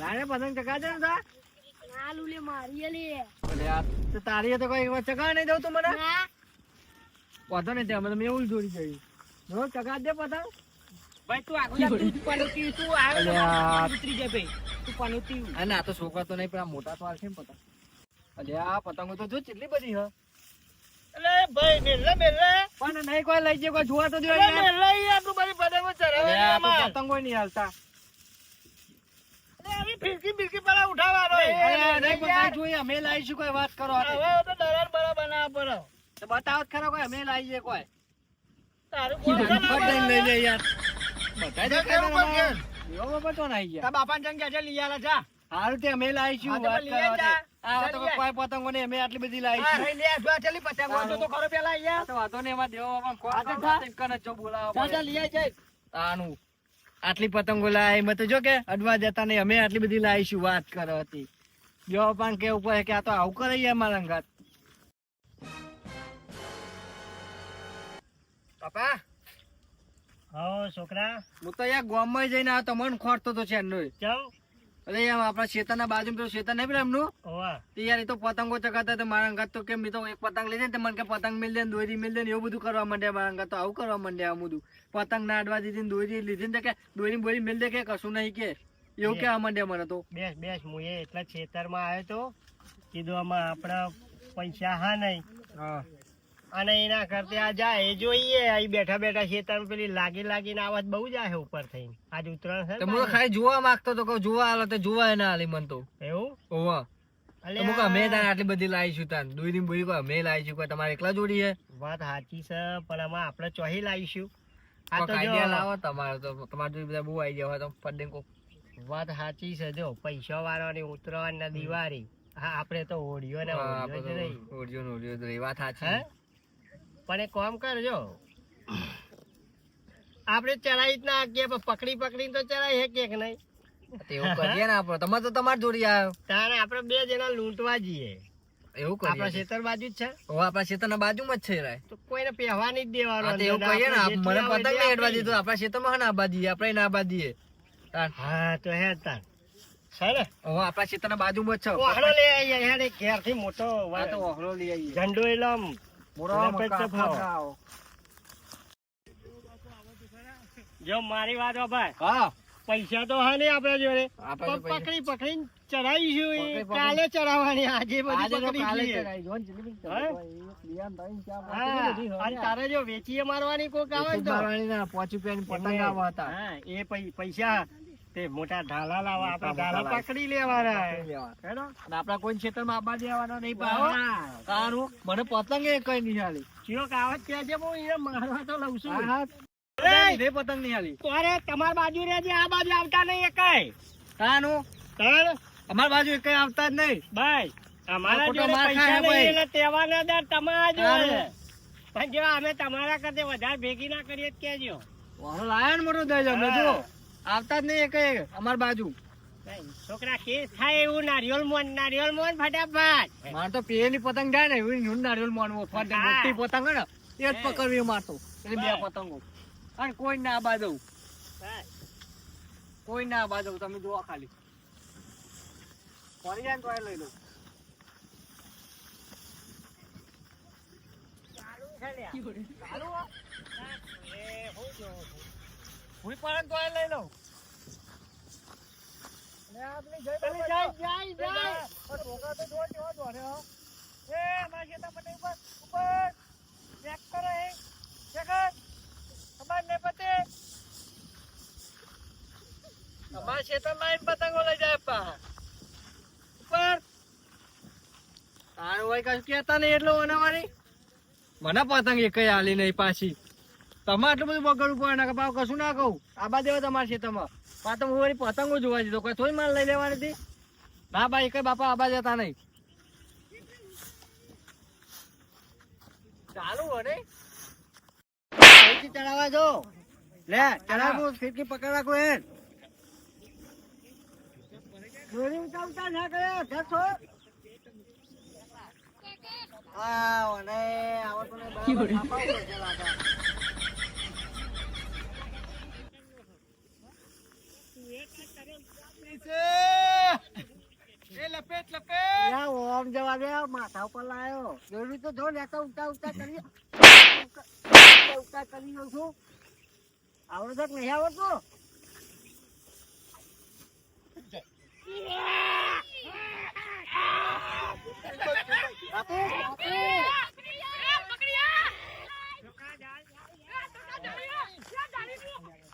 લાને પતંગ ચગાડે ને તા ના લુલે મારી લે. અરે આ તો તારી તો કોઈ વાર ચગાડ નહીં દઉં તું મને. ના. વાંધો નહીં ત્યાં અમે એવું દોરી જઈ નો ચકા દે પતંગ. ભાઈ તું આગળ તું પનોતી, તું આવે તો ઉતરી જાય ભાઈ. તું પનોતી. હા ના તો છોકરા તો નહીં પણ આ મોટા તો છે ને પતંગ. અલે આ પતંગો તો જો કેટલી બધી હ. અલે ભાઈ મેલે મેલે. પણ નહીં કોઈ લઈ જાય કોઈ જોવા તો જોઈએ મેલે ઈ આટલું બધી પતંગો ચરાવે પતંગો નહીં હાલતા. આવી ફિરકી બિરકી પેલા ઉઠાવવાનો નહીં પણ જોઈએ અમે લાવીશું કોઈ વાત કરો હવે તો દરાર બરા બનાવવા પડે. તો બતાવો જ કોઈ અમે લાવી છે કોઈ તારું કોણ છે ના પતંગ લઈ લે યાર બતાવી દે ખરા પણ મને. એવો બાબા તો નહીં યાર તારા જંગ છે લઈ આલા જા. હારું તે અમે લાવીશું વાત. આ તો કોઈ પતંગો ને અમે આટલી બધી લાવી લાવીશું રહી લે, જો પતંગો તો ખરો પેલા આ તો વાંધો નહીં એમાં દેવો બાપા કોઈ હા, તો કામ જા. નથી, કને જો બોલાવો. જા, લઈ જાય. આનું આટલી પતંગો લાવી મેં તો જો કે અડવા જતા નહીં અમે આટલી બધી લાવીશું વાત કરો હતી. જો પણ કે ઉપર કે આ તો આવું કરે અમારા મારા અંગાત પપ્પા હા છોકરા. હું તો યાર ગામમાં જઈને આ તમને ખોટતો તો છે ચમ અરે યાર આપણા શેતરના બાજુ પેલું શેતર નહીં પેલું એમનું? તે યાર એ તો પતંગો ચગાતા તો મારા અંગાત તો કેમ તો એક પતંગ લઈ જાય મને કે પતંગ મિલ દે દોરી મિલ દે એવું બધું કરવા માંડ્યા મારા અંગાત તો. આવું કરવા માંડ્યા આમ બધું. પતંગ ના અડવા દીધી દોરી લીધી ને કે દોરી બોરી મિલ દે કે કશું નહીં કે. એવું કેવા માંડ્યા મને તો. બેસ બેસ હું એ એટલા ખેતરમાં આવ્યો તો. કીધું આમાં આપણા પૈસા હા નહીં. હા. અને એના કરતે આ જાય એ જોઈએ અહીં બેઠા બેઠા ખેતરમાં પેલી લાગી લાગીને આવાજ બહુ જાય ઉપર થઈને. આજ ઉતરાણ છે હું ખાલી જોવા માંગતો તો કહું જોવા આલો તો જોવા ના આલી મન તો. એવું? ઓવા અલે તો હું કહું આટલી બધી લાવીશું તાન. દોરી ને બોરી કોઈ અમે લાવીશું કોઈ તમારે એકલા જોડી છે વાત સાચી છે પણ આમાં આપણે ચોહી લાવીશું. આ તો જો લાવો તમારે તો તમારે બધા બહુ આઈડિયા હોય તો વાત સાચી છે જો પૈસા વાળાની ઉતરાણ ને દિવાળી. હા આપણે તો હોળીઓ ને હા, જ રહી ઓડિયો ને ઓડિયો રહી. વાત સાચી. પણ એ કોમ કરજો. આપણે ચડાવી જ ના પણ પકડી પકડીને તો ચડાવી હે કે નહીં? એવું કરીએ ને આપણે. તમે તો તમાર જોડી આવ્યો તારે આપણે બે જણા લૂંટવા જઈએ. એવું આપણા ખેતર બાજુ જ છે. ઓ આપણા ખેતરના બાજુમાં જ છે રાય તો કોઈને પહેવાની જ દેવાનો એવું કહીએ ને. મને પતંગ નહીં અડવા દીધો. આપણા ખેતરમાં આબા દઈએ આપણે ના બાજીએ. હા તો હે તાર. ને? હવે આપણા ખેતરના બાજુમાં જ છે. ઓહળો લઈ આવી હેડ એક ઘેરથી મોટો વાતો ઓહળો લઈ આવી ઝંડો એટલે જો મારી વાત ભાઈ. હા. પૈસા તો હા નહીં આપણા જોડે. પકડી પકડીને ચડાવીશું. કાલે ચડાવવાની આજે બધી. તારે જો વેચીએ મારવાની કોક આવે તો. પાંચ રૂપિયાની પતંગ આવા હતા એ પૈસા તે મોટા ઢાલા લાવા આપણે ઢાલા પકડી લેવાના. હેડો અને આપડા કોઈ ક્ષેત્રમાં આબા દેવાના નહીં પાવો. તારું મને પતંગ એ કઈ નહીં હાલી. ચિયોક કાવત કે છે હું એ મારવા તો લઉં છું! લીધે પતંગ નહીં હાલી. અરે તમાર બાજુ રહેજે આ બાજુ આવતા નહીં એકાય. તાનું? તણ અમાર બાજુ એકાય આવતા જ નહીં. ભાઈ અમારા જોડે પૈસા નહીં એટલે તેવાના દર તમારા જોડે. પણ જો અમે તમારા કરતા વધારે ભેગી ના કરીએ જ કહેજો. વાહો લાયા ને મોટું દઈ જો. આવતા જ નહીં કઈ અમાર બાજુ. છોકરા કેસ થાય એવું નારિયોલ મોન નારિયોલ મોન ફટાફટ. માર તો પેલી પતંગ જાય ને એવું નારિયેલ માનવો ફરતે હા. મોટી પતંગ ને એ જ. પકડવી મારતો એટલે બે પતંગો. અને કોઈ ના દઉં કોઈ ના દઉં તમે જોવા ખાલી. ફરી જાય તો લઈ લઉં ચાલુ હો? એ, હું જોઉં છું. હું પણ તો લઈ લઉં. અમાર ને પતે. અમારા ખેતરમાં પતંગો લઈ જાય. ઉપર. તારું હોય કશું કેતા નહીં એટલું. મને પતંગ એક આલી નહીં પાછી તમે આટલું બધું બગડવું પડે ના ભાવ કશું ના કહું. આબા દેવા તમારે છે તમે પા તો હું વળી પતંગો જોવા દીધો કોઈ થોડી માલ લઈ લેવાની હતી? ના ભાઈ કઈ બાપા આબા જતા નહીં. ચાલુ હો ચડાવવા જો. લે, ચડાવું, ફીરકી પકડ રાખો એ દોરી ઉતાવતા ના કરે ધસો આવો ને, આવો તો છે. લપેટ લપેટ યા ઓમ જવા દે માથા ઉપર લાયો. જોયું તો જો ને તો ઉતા ઉતા કરી ઉતા કરી નો છું. આવડે તો નહીં આવડતો? બાપુ, બાપુ.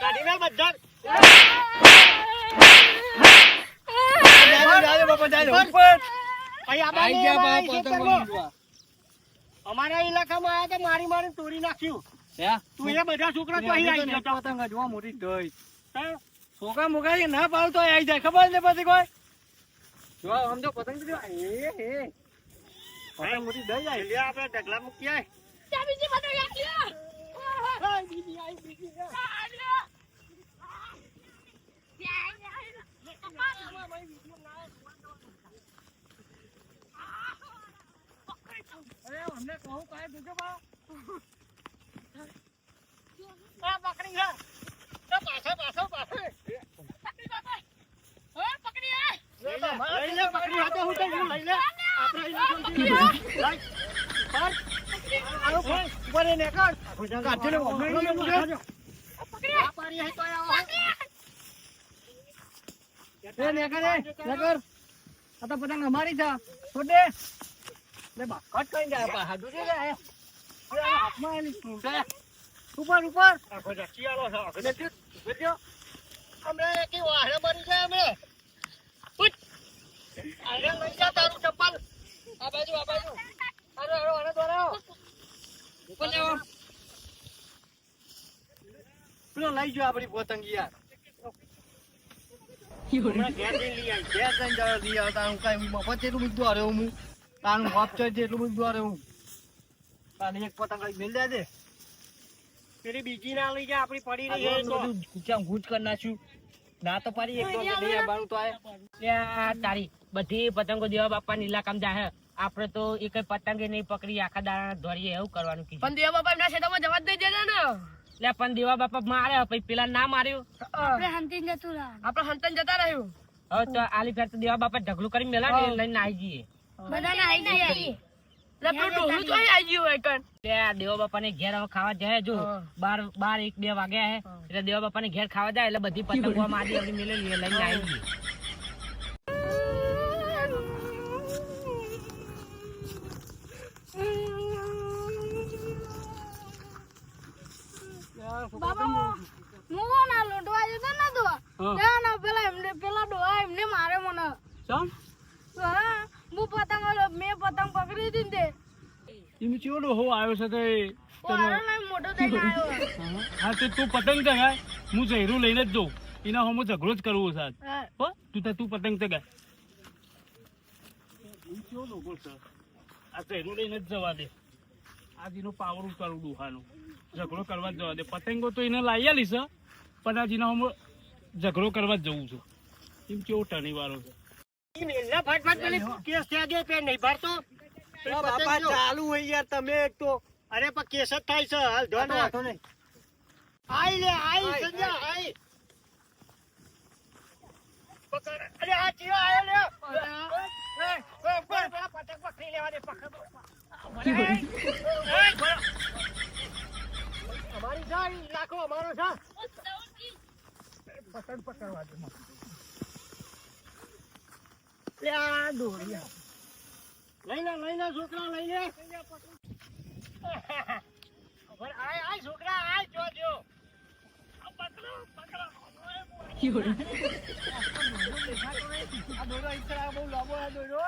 કાઢી નાખ બધા જાજો બાપા જાજો ઉપર અહીં આ આઈ ગયા અમારા બાપા પતંગ. અમારા ઇલાકામાં આયા તો મારી મારી તોડી નાખ્યું હે? તું એ બધા છોકરા તો અહીં આવી ગયા પતંગ જ હો, મોટી દઈ છોકરા મોકલા ના પાવ તો આવી જાય ખબર છે પછી કોઈ જો આમ તો પતંગ તો એ, એ. પતંગ મોટી દઈ જાય લે આપણે ઢગલા મૂકી આય. અરે અમને કહું કાય દેજો બા. આ પકડી લે. તો પાછો, પાછો, પાછો. લઈ લે, લઈ લે, પકડી હાથે હું તને લઈ લે. આપણે ઇલાકામાંથી લઈ. લઈ. પર. આવો, પર. ઉપર એને કર. કાઢી લે, અમને લઈ લે, આ પારી હે તો આવો. એ નેકર એ, નેકર. આ તો પતંગ અમારી છે છોડ દે કટ કરી જાય આ જા બાજુ, આ બાજુ. અરે અરે લઈ ગયો આપણી પતંગ યાર. ઘેર જઈને લઈ આવી, ઘેર જણા લઈ આવતા. હું કાંઈ મફત જેટલું બધું દોરે હું. તારું બાપ છે એટલું બધું દોરે હું. તાને એક પતંગ લઈ મેલ દે પેલી બીજી ના લઈ જા આપણી પડી રહી છે તો. ક્યાં ગુજ કરી નાખ્યું. ના તો પાડી એક તો નહીં આવવાનું તો આ તારી બધી પતંગો દેવા બાપા નીલા કામ જાહે. આપણે તો એક પતંગે નહીં પકડી આખા દાણા દોરીએ એવું કરવાનું કીધું. પણ દેવા બાપા ના ખેતરમાં જવા જ નહીં દેતા ને. લે પણ દેવા બાપા મારે પછી પેલા ના માર્યું. આપણે હંતી જતું રહ્યા આપણે હંતન જતા રહ્યું. હવે તો આલી ફેર તો દેવા બાપા ઢગલું કરી મેલા ને લઈને આવી જઈએ. બધાને આવી જઈએ દેવા બાપા ને ઘેર હવે ખાવા જાય જો. બાર બાર એક બે વાગ્યા હે. એટલે દેવા બાપા ને ઘેર ખાવા જાય એટલે બધી પતંગો મારી આપડી મેલે લઈને આવી જઈએ બાબા હું ના લોટવા જતો ને તો ના પેલા એમને પેલા ડોહા એમને મારે મને. ચાલ હા. હું પતંગ મેં પતંગ પકડી હતી તે એમ ચેવો ડોહો આવ્યો છે તે મોટો થઈને આવ્યો. હા તે તું પતંગ ચગાય. હું ઝેરું લઈને જ જઉં. એના હમો ઝઘડો જ કરવો સાહેબ હો. તું તો તું પતંગ ચગાય. આ ઝેરું લઈને જ જવા દે. આજ એનો પાવર ઉતારું ડુહાનો ઝઘડો કરવા જ જવા દે. પતંગો તો એને લાવી આલી હં, પણ આજ એના હમો ઝઘડો કરવા જ જવું છું. એમ કેવો ટણી વાળો છે. મેલના ફટફટ પેલી કેસ થયા દે, પેન નહીં? ભરતો. પેલી ચાલુ હોય યાર તમે એક તો. અરે પણ કેસ જ થાય છે. હાલ ધોન વાંધો નહીં. આઈ લે આઈ સંજય આઈ. અરે આ ચિયો આયો લે એ, એ, ઉપર પેલા પતંગ પકડી લેવા દે પકડ. એ, એ, ભરો. અમારી છે ઈ લાખો અમારો છે પતંગ પકડવા દે આ દોરી લઈ લે લઈ લે છોકરા લઈ લે હવે આય આય છોકરા આય જો જો આ પકડો પકડો આ દોરો ઈચ્છા બહુ લાંબો આ દોરો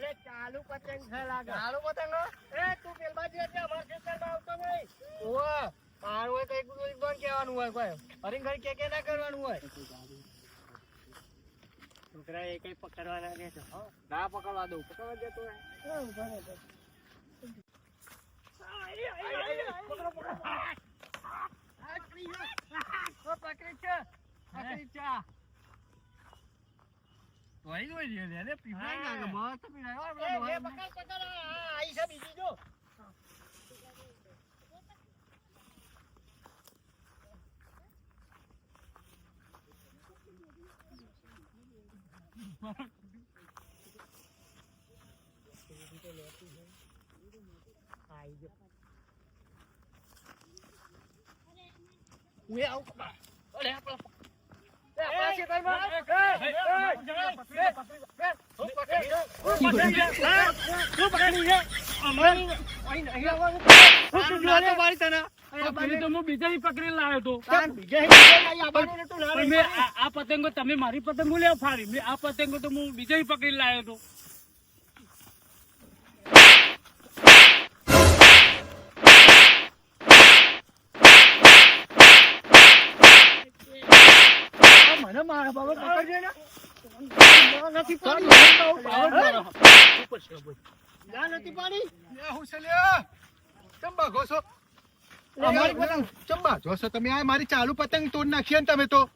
લે ચાલુ પતંગ છે લાગે ચાલુ પતંગ એ તું પેલ બાજુ એટલે અમાર ખેતરમાં આવતો નહીં. ઓવા, મારું હોય તો એક દોરી બંધ કહેવાનું હોય, કોઈ હરીંગ ઘડી કે કે ના કરવાનું હોય. છોકરા એ કઈ પકડવાના રહેતો તો ના પકડવા દઉં પકડવા દે તો પકડી છે પકડી છે વહી જ વહી લે લે પીવડાય ના કે મસ્ત પીવડાય હો, આપણા એ, એ ડોહાને. પકડ, પકડ, આ, આ, આઈ છે બીજી જો. આઈ જો. ઉએ આવું. અરે, આપણા- એ, એ, આપણા ખેતરમાં. એ, એ, એ, એ, એ, એ, એ, હું પકડી છે. હું પકડી છે. હા, હું પકડી છે. અહીં નહીં આવવાનું. હું ના તો મારી તને. આ પતંગો તમે મારી પતંગો લેવા ફાડી આ પતંગો તો હું બીજાની પકડી લાવ્યો તો મને મારા બાબા પકડજે ને. નથી પાણી પાડી. નથી પાડી હું છે લે? ચમ ભાગો છો? અમારી પતંગ. ચમ ભાગો તમે? આ મારી ચાલુ પતંગ તોડ નાખી ને તમે તો.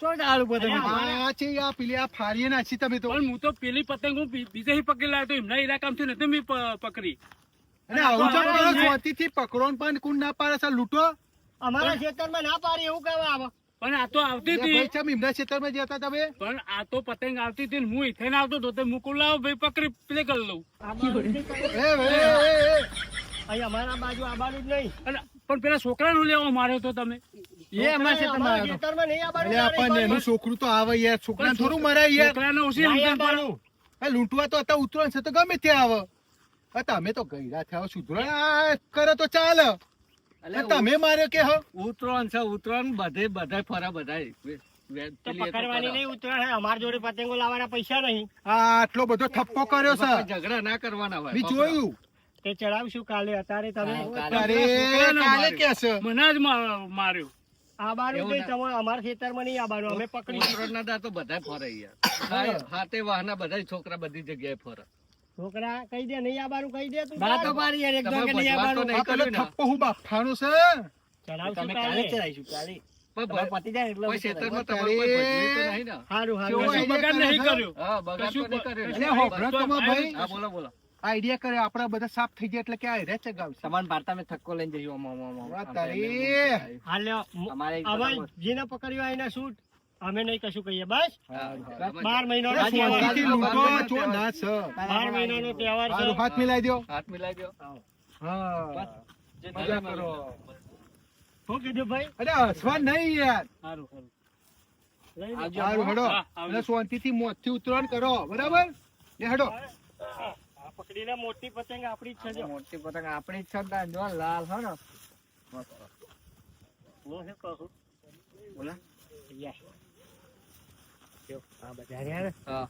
ચો પતંગ. આ છે આ પેલી આ ફાડીએ નાખી તમે તો. હું તો પેલી પતંગ હું બી- પકડી લાવ્યો એમના ઇલાકામાંથી નથી મેં પકડી. અને આવું ચમ કરો શાંતિથી પકડો પણ કોણ ના પાડે છે લૂંટો. અમારા ખેતરમાં ના પાડી એવું કહેવા આવે. પણ આ તો આવતી હતી. ચમ એમના ખેતરમાં જતા તમે? પણ આ તો પતંગ આવતી હતી ને હું ઇથેન આવતો હતો તો મુકુલ લાવો ભાઈ પકડી પ્લે કરી લઉં. આ બાજુ એ અમારા બાજુ આબાનું જ નહીં. અને પણ પેલા છોકરાનું લેવા માર્યો તો તમે. એ છોકરું તો આવે યાર. છોકરા થોડું મરાય યાર. છોકરાને ઓછી લૂંટવા તો છે ગમે ત્યાં આવે. તમે તો ગયડા થયા સુધરા. કરે તો ચાલે. તમે માર્યો કે હ? ઉતરાયણ છે ઉત્તરાયણ બધે બધા ફરા બધા તો પેલી એ તો પકડવાની નહીં ઉતરાણ હે અમારા જોડે પતંગો લાવવાના પૈસા નહીં. આટલો બધો થપ્પો કર્યો છે. ઝઘડા ના કરવાના હોય. મેં જોયું. તે ચડાવશું કાલે. અત્યારે તમે કાલે. અરે છોકરાને કાલે માર્યો. કે છે? મને જ માર્યો. આબાનું એવું નહીં ના. અમારા ખેતરમાં નહીં આબાનું અમે પકડી. ઉતરાયણના તો બધાય ફરે યાર. હાથે વાહના બધાય છોકરા બધી જગ્યાએ ફરે. છોકરા કહી દે નહીં આબાનું કહી દે તું તો પાડી યાર એકદમ કે નહીં. આ પેલો થપ્પો હું બાફાનો છે. ચડાવશું કાલે ચડાઈશું કાલે. પતી જાય એટલે ખેતરમાં તમારે કોઈ ભજવી તો નહીં ને? હારું હારું. બગાડ નહીં કર્યો. હા બગાડ તો નહીં કર્યો. એટલે હોભળો તમે ભાઈ. હા બોલો બોલો. આઈડિયા કરે આપણા બધા સાફ થઈ જાય એટલે કે આ રે ચગાવશે તમારા ભારતા મે થક્કો લઈને. તારી. આમ. હાલ લ્યો. મ- અમારે એક હવે જેને પકડ્યું હોય શૂટ. અમે નહીં કશું કહીએ. બસ. બાર મહિનો ના છે બાર મહિનાનો તહેવાર છે. હાથ મિલાઈ દો હાથ મિલાઈ દો હા. મજા કરો. શું કીધું ભાઈ? અરે સ્વાન નહીં યાર. સારું સારું લઈ લો. આવજો. હારું હેડો. અને શાંતિથી મોતથી ઉતરાણ કરો. બરાબર? એ હેડો. પકડીને મોટી પતંગ આપણી જ છે મોટી પતંગ આપણી જ છે જો લાલ હો ને. હું શું કહું બોલો. યા. આ બધા હા.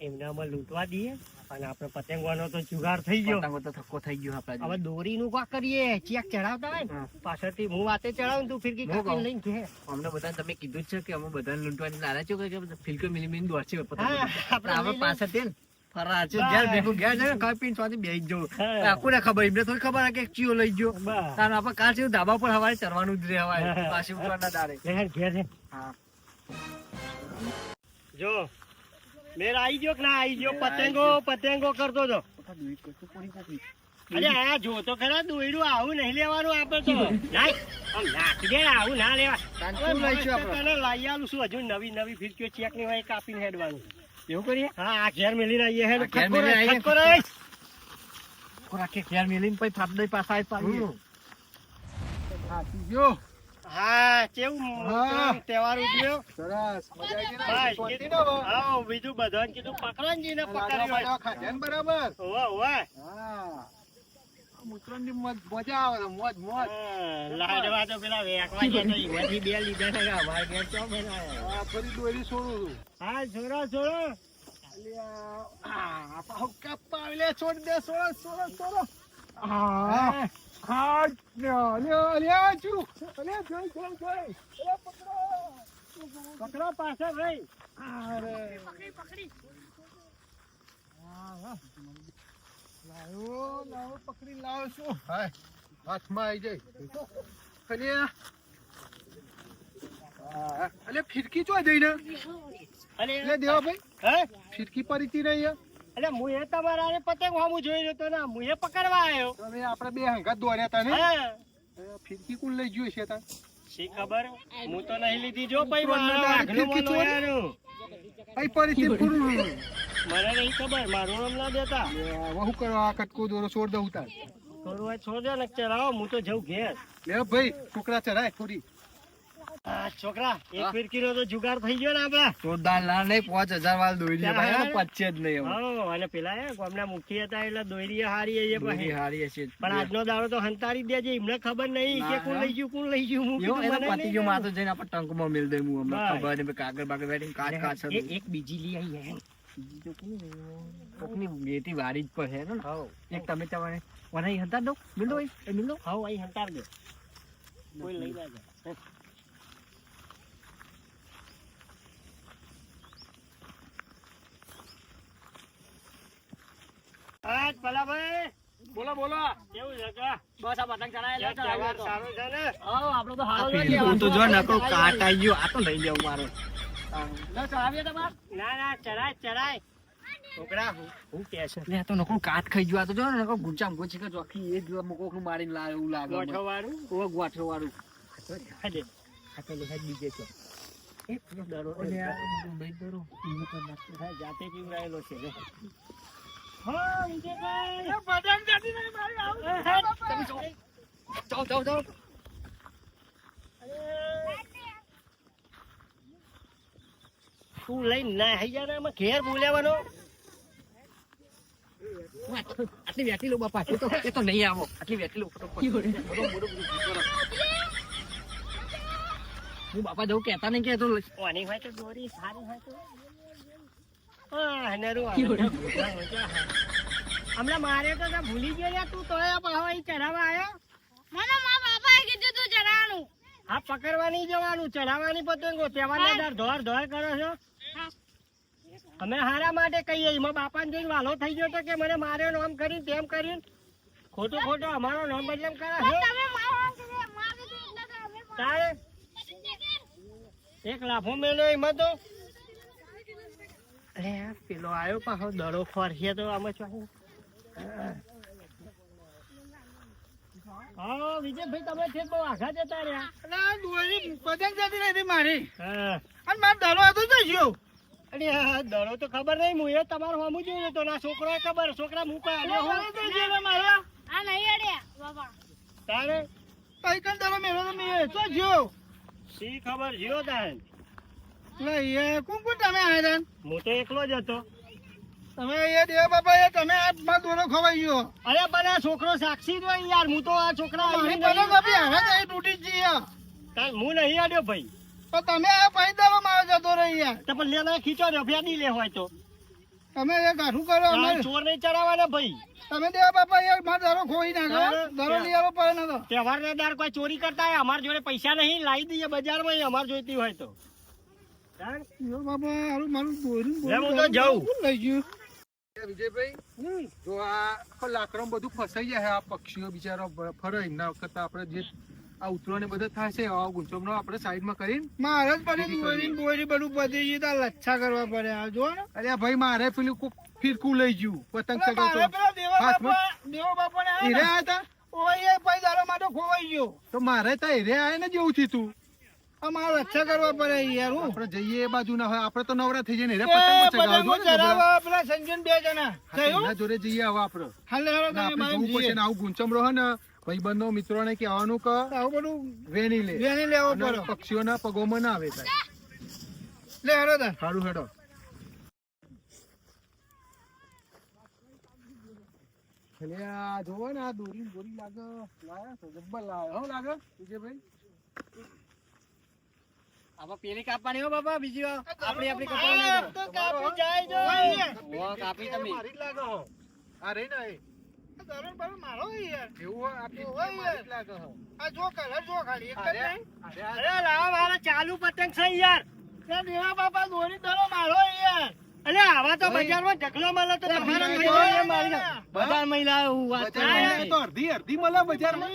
એમને અમે લૂંટવા દઈએ અને આપણે પતંગવાનો તો જુગાર થઈ ગયો. પતંગો તો થક્કો થઈ ગયો આપણા હવે દોરીનું કા કરીએ? ચેક ચડાવતા હોય ને? પાછળથી હું વાતે ચડાવું તું ફિરકી કહું. લઈને ઘેર. અમને બધા તમે કીધું જ છે કે અમે બધા લૂંટવાની નારા છો કે ફિલકો મિલી મિલી હા, આપણે આપણે લઈ ઘેર ભેગું ઘેર ખાઈ પીને બેસી જવું. આખું ખબર? એમને થોડી ખબર કે ચિયો લઈ ગયો. તાર આપણે છે ધાબા પર હવારે ચરવાનું જ રે હવારે. પાછી ઉતરવાના દાડે. ઘેર, ઘેર હા. જો મેર આવી ગયો કે ના આવી ગયો? પતંગો પતંગો કરતો તો. અરે આ જો તો ખરા દોયડું આવું નહીં લેવાનું આપણે તો. નાખી દે આવું ના લેવા. તાન લાઈ આલું છું. હજુ નવી નવી ફિરકીઓ ચેકની હોય કાપીને હેડવાનું. એવું કરીએ હા આ ઘેર મેલીને આવીએ હે ઘેર મેલીને આવીએ. ખટકો રાખ. રાખે ઘેર મિલીને પછી થાપ દઈ પાછા આવી પાડી હા જો હા કેવું. તહેવાર ઉજવ્યો સરસ મજા આવી ગઈ ને? હવે? હા બીજું બધાને કીધું પકડાનજી ને લાડવા પકડ્યું બાડવા ખાધા ને બરાબર હોવા ઓવે મોજ મજા આવે મોજ મોજ. હા, લાડવા તો પેલા વેકવા ગયા તો બે લીધા છે કે અમારે ચો બનાવ્યા. ફરી દોરી છોડું છું. હા છોડો છોડો. અલ્યા, આ પાહુ કાપવા આવેલા, છોડ દે છોડો છોડો છોડો. હા હા. અલ્યા, અલ્યા, અલ્યા, જો, અલ્યા, જોઈ, જોઈ, જોઈ. અલ્યા, પકડો. પકડો લાવો લાવો પકડી લાવો શું હાય હાથમાં આવી જાય. અને અલે ફિરકી ચો જઈને? અલે દેવાભાઈ હે? ફિરકી પરીતી રહી અલે હું એ તમારા હારે પતંગ વામું જોઈ રહ્યો તો ને હું એ પકડવા આવ્યો. તમે આપણે બે હંગાત દોર્યા તા ને? ફિરકી કુલ લઈ ગયું છે તા? શી ખબર? હું તો નહીં લીધી. જો ભાઈ. અહીં પરીતી પૂરું મને નહીં ખબર મારું નામ ના દેતા. વહુ કરો આ કટકો દોરો છોડ દઉં તાર. થોડું છોડ છોડજો ને ચલાવો હું તો જઉં ઘેર. લે ભાઈ છોકરા ચડાય થોડી. આ છોકરા એક ફિરકીનો તો જુગાડ થઈ ગયો ને આપડા જોરદાર ના નહીં પાંચ હજાર વાળ દોરી ભાઈ પચે જ નહીં હવે. અને પેલા ગામના મુખી હતા એટલે દોરી હારી એ દોરી હારી હશે પણ આજનો દાડો તો હંતારી દેજે એમને ખબર નહીં કે કોણ લઈ ગયું કોણ લઈ ગયું હું એનો પતિ ગયો માથું જઈને આપણે ટંકમાં મેલ દે હું હમણાં ખબર નહીં કાગળ બાગળ બેઠી કાચ કાચ એક બીજી લઈ આવી. કોકની બેટી વારી જ પર હે. ને એક તમે તમારે દો મિલો એ મિલો હાઉ, અહીં હંતાર દે. કોઈ લઈ જાય હા ભલાભાઈ બોલો બોલો. કેવું છે કા? બસ આ પતંગ ચડાયેલો સારો છે ને? હા આપણો તો હારો જ હું તો જો નકરો કાટ આઈ ગયો. આ તો લઈ લેવું મારો. ચડાવીએ તમારે ના ના ચડાય ચડાય છોકરા હું કે છે? લે તો નકરો કાટ ખાઈ ગયો. આ તો જો નકરો ગુંચામ ગુંચી કે ચોખી એ જ મુકોકનું મારીને લાવે એવું લાગે ગોઠો વાળું ઓ ગોઠો વાળું બીજે છે. એક આ લઈ જાતે પીવડાયેલો છે લે. જાઓ જાઓ જાઓ તું લઈને ના આવી જા ને આમાં ઘેર બોલાવાનો આટલી વેટી લો બાપા એ તો એ તો નહીં આવો આટલી વેટી લો. હું બાપા જવું કહેતા નહીં કે તો ઓની હોય તો દોરી સારી હોય તો. હમણાં મારે તો ત્યાં ભૂલી ગયો તું તો પાહો અહીં ચઢાવવા આવ્યો મને મારા બાપાએ કીધું તું ચડાવવાનું હા પકડવાની જવાનું ચઢાવવાની પતંગો તહેવારના દાર ધોર ધોર કરો છો? અમે હારા માટે કહીએ એમાં બાપાને જોઈને વાલો થઈ ગયો તો કે મને માર્યો નામ કરીને તેમ કરીને. ખોટું ખોટું અમારો નામ બદનામ કરે છે? મારી તારે? એક લાફો મેલ્યો એમાં તો. અરે પેલો આવ્યો પાછો દડો ફરશે તો આમાં જ હા વિજયભાઈ તમે છે બહુ આઘા જતા રહ્યા. અરે દોરી પતંગ જતી નથી મારી. હા. અને મારો દડો હતો તો ગયો. અરે હા દડો તો ખબર નહીં હું એ તમારું હમું જોયું તો ના છોકરો ખબર છોકરા મૂકા આલ્યો હું. મારા. આ નહીં અડ્યા બાપા તારે? કઈ કઈ દાડો મેળો તો મેં તો ગયો. ખબર જીરો તારે? એટલે એ કોણ કોણ તમે આવ્યા હું તો એકલો જ હતો. તમે એ દેવ બાપા એ તમે હાથમાં દોરો ખવાઈ ગયો. અરે પણ આ છોકરો સાક્ષી જ યાર. હું તો આ છોકરા મારી હવે તો તૂટી જ તાર હું નહીં આડ્યો ભાઈ. તો તમે આ દાડો મારો જતો રહી યાર તો પણ લેના ખીચો ને ફેદી લે હોય તો. તમે એ ગાઠું કરો અમે ચોર નહીં ચડાવવાના ભાઈ. તમે દેવા બાપા એ મારો દારો ખોઈ નાખો? દારો લઈ આવો પડે ના તો. તહેવાર ને દાર કોઈ ચોરી કરતા હોય અમાર જોડે પૈસા નહીં લાવી દઈએ બજારમાં અમાર જોઈતી હોય તો. લાકડો બધું ફસાઈ જાય આ પક્ષીઓ બિચારો ફરે એમના વખત આપણે જે આ ઉતરો ને બધા થાય છે નો આપડે સાઈડમાં કરીને મારે જ પડી દોરી બોરી બધું પતી ગયું તો લચ્છા કરવા પડે. આ જો ને. અરે ભાઈ મારે પેલું કોક ફિરકું લઈ ગયું પતંગ ચગાવતો. હાથમાં. દેવો બાપા ને હીરે આયા હતા ઓય એ માટે ખોવાઈ ગયો. તો મારે તો હીરે આયા ને જેવું થયું તું. અમારે રક્ષા કરવા પડે યાર હું. આપણે જઈએ એ બાજુ ના હોય આપણે તો નવરા થઈ જઈએ ને હીરે પતંગ ચગાવજો પેલા સંજન બે જણા. એના જોડે જઈએ હવે આપણે. આપણે જોવું પડશે ને આવું ગુંચમરો હે ને ભાઈબંધો મિત્રોને કહેવાનું કે આવું બધું વેની લે. વેની લેવો પડે. પક્ષીઓના પગોમાં ના આવે લે હેડો તા. સારું હેડો. જોવો ને આ દોરી દોરી લાગે. લાયા જબ્બર લાયો હો લાગે વિજયભાઈ? પેલી કાપવાની હો બાપા બીજી આપણી આપણી કપાવાની તો કાપી જાય જો હો, કાપી તમે. મારી જ લાગે આ રહી ને એ દરોડ મારો યાર. એવું હોય આપી મારી જ લાગે આ જો કલર જો ખાલી એક જ નહીં. અરે લાવા મારા ચાલુ પતંગ છે યાર. એ દેવા બાપા દોરી દરો મારો યાર. અલે આવા તો બજારમાં ઢગલો મળે તો તમારે મહિલા વાત તો અડધી અડધી મળે બજારમાં.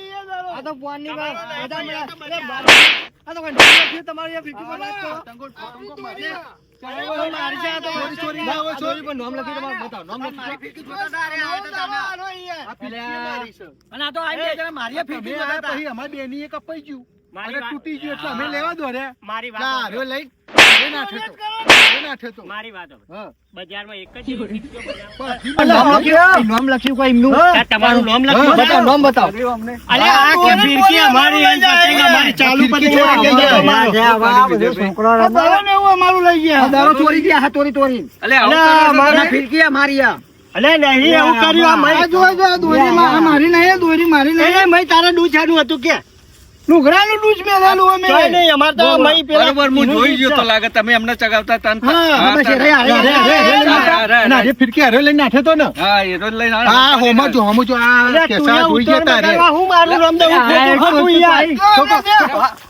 આ તો ફોનની વાત. અરે બાપ. આ તો કઈ તમારે આ ફીકી પર કરો. પતંગો પતંગો મારી તૂટી ગયું એટલે અમે લેવા દો રે. મારી વાત લઈ. ના ઠેતો. મારી વાત બજારમાં એક જ એવો ટીક્યો બનાવો. પણ નામ લખ્યું? કોઈ એમનું? તમારું નામ હા, બતાવો નામ બતાવો. અલે આ કે ફિરકી અમારી અને પતંગ અમારી ચાલુ પતંગ ચોરી લઈ. અમારો. અમારું ગયા દારો ચોરી ગયા. હા ચોરી ચોરી અલે અમારે ફીરકી મારી આ. અલે નહીં એવું કર્યું આ મય- આ જો જો દોરી મારી નહીં દોરી મારી નહીં. એ મય તારા ડૂચાનું હતું કે. લુગડાનું ડૂચ મેલેલું અમે ચોય નહીં અમાર તો મય પેલા બરોબર હું જોઈ ગયો તો લાગે તમે એમને ચગાવતા તા હા, હા, બસ. હા, હા, હા, અને આજે ફિરકી હારે લઈને નાઠે તો ને હા એ તો લઈને. હા હોમાં જો હોમાં જો આ કેસા જોઈ ઉત્તર જતા હું મારું નામ દઉં ખોટું ખોટું યાર.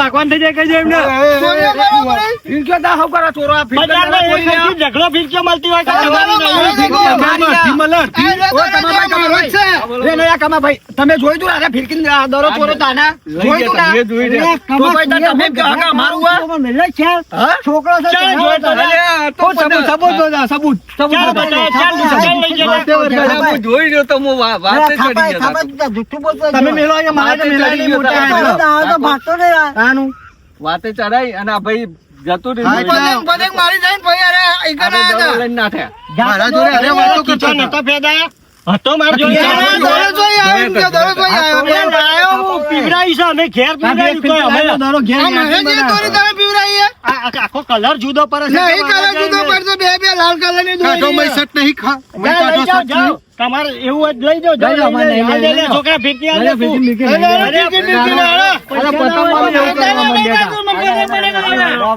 ભગવાન થઈ જાય કહી દે એમને. ફીરકીઓ દા હવ કરો, ચોરો આ ફીરકીઓ બજારમાં દાડા એક કોઈ ના. ફીરકી ઝઘડો ફીરકીઓ મળતી હોય તો રે નહીં આ કમાભાઈ, તમે જોઈ તું આ ફીરકી દરો ચોરો તાના? જોઈ તું ના? તમે. તો અમારું આ? હા? છોકરો છે ચાલ, જોઈ તો લે. તો તો સબૂત, સબૂત સબૂત. સબૂત જોઈ રહ્યો તો હું વાતે ચડી ગયો તમે મેલો અહીંયા મારે તો મેલાય નહીં મોટા વાતે ચડાઈ અને આ ભાઈ જતું હા, રહ્યું એટલે આ દોરો લઈને નાઠ્યા. મારા જોડે અરે વાતો કરતા નતો ફેદાયા? હતો માર જોડે. એ લાયો હું, પીવડાવી છે, અમે ઘેર આ તો અમે. દરો ઘેર યાદી બનાવે. આ- આ- આખો કલર જુદો પડે છે કાઢો મય સટ નહીં ખા મય કાઢો સટ જાઓ. તમારે એવું જ લઈ જાઓ, છોકરા. અરે, મૂકી લે, અરે. અરે, પતંગવાળા એવું કરવા માંડ્યા હતા. તો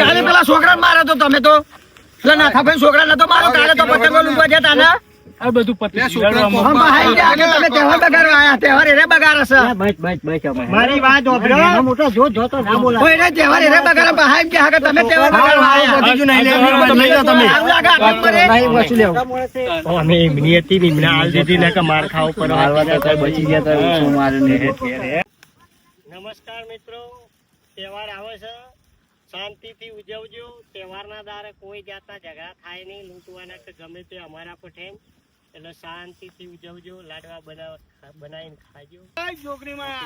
કાલે પેલા છોકરાને મારે તો તમે તો. પેલા નાથાભાઈ છોકરાને તો મારો કાલે તો પતંગો લૂંટવા જતા ને. આ બધું પતી લે, ગયું. છોકરા હેડો, હા, ભાઈ, ત્યાં આગળ તમે તહેવાર બગાડવા આયા? તહેવાર એને બગાડે મારી વાત ભાઈ કે તમે તહેવાર લઈ તમે. અમે એમની હતી ને આલ દીધી ને કે માર ખાવો પડે. નમસ્કાર મિત્રો. તહેવાર આવે છે. શાંતિથી ઉજવજો. તહેવારના દારે કોઈ જાતના ઝઘડા થાય નહીં. લૂંટવાના કે ગમે તે અમારા પર એટલે શાંતિથી ઉજવજો, લાડવા બનાવ બનાવીને ખાજો. છોકરીમાં